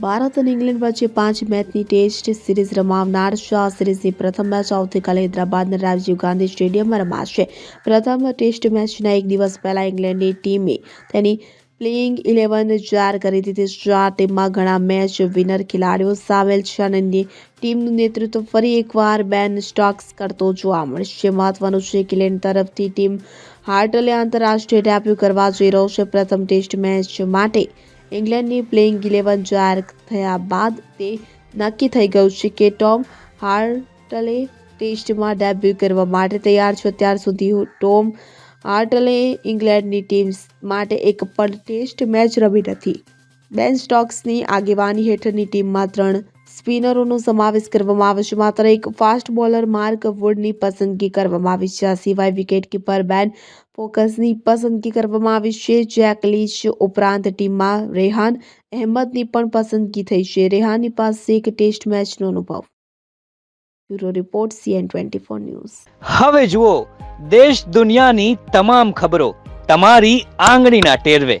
ભારત અને ઇંગ્લેન્ડ વચ્ચે પાંચ મેચની ટેસ્ટ સિરીઝ રમાવનાર શાહ સિરીઝની પ્રથમ મેચ આવતીકાલે હૈદરાબાદના રાજીવ ગાંધી સ્ટેડિયમમાં રમાશે. પ્રથમ ટેસ્ટ મેચના એક દિવસ પહેલા ઇંગ્લેન્ડની ટીમે તેની પ્લેઇંગ ઇલેવન જાહેર કરી દીધી. ચાર ટીમમાં ઘણા મેચ વિનર ખેલાડીઓ સામેલ છે અને ટીમનું નેતૃત્વ ફરી એકવાર બેન સ્ટોક્સ કરતો જોવા મળશે. મહત્વનું છે કે ઇંગ્લેન્ડ તરફથી ટીમ હાર્ટલે આંતરરાષ્ટ્રીય ડેબ્યુ કરવા જઈ રહ્યો છે. પ્રથમ ટેસ્ટ મેચ માટે ઇંગ્લેન્ડની પ્લેઇંગ ઇલેવન જાહેર થયા બાદ તે નક્કી થઈ ગયું છે કે ટોમ હાર્ટલે ટેસ્ટમાં ડેબ્યુ કરવા માટે તૈયાર છે. ત્યાર સુધી ટોમ હાર્ટલે ઇંગ્લેન્ડની ટીમ માટે એક પણ ટેસ્ટ મેચ રમી નથી. બેન સ્ટોક્સની આગેવાની હેઠળની ટીમમાં ત્રણ સ્પિનરોનો સમાવેશ કરવામાં આવે છે. માત્ર એક ફાસ્ટ બોલર માર્ક વુડની પસંદગી કરવામાં આવી છે. આ સિવાય વિકેટકીપર બેન ફોકસની પસંદગી કરવામાં આવી છે. જેક લીચ ઉપરાંત ટીમમાં રેહાન અહેમદની પણ પસંદગી થઈ છે. રેહાનની પાસે એક ટેસ્ટ મેચનો અનુભવ. Bureau report CN twenty four news. હવે જુઓ, દેશ દુનિયાની તમામ ખબરો તમારી આંગળીના ટેરવે.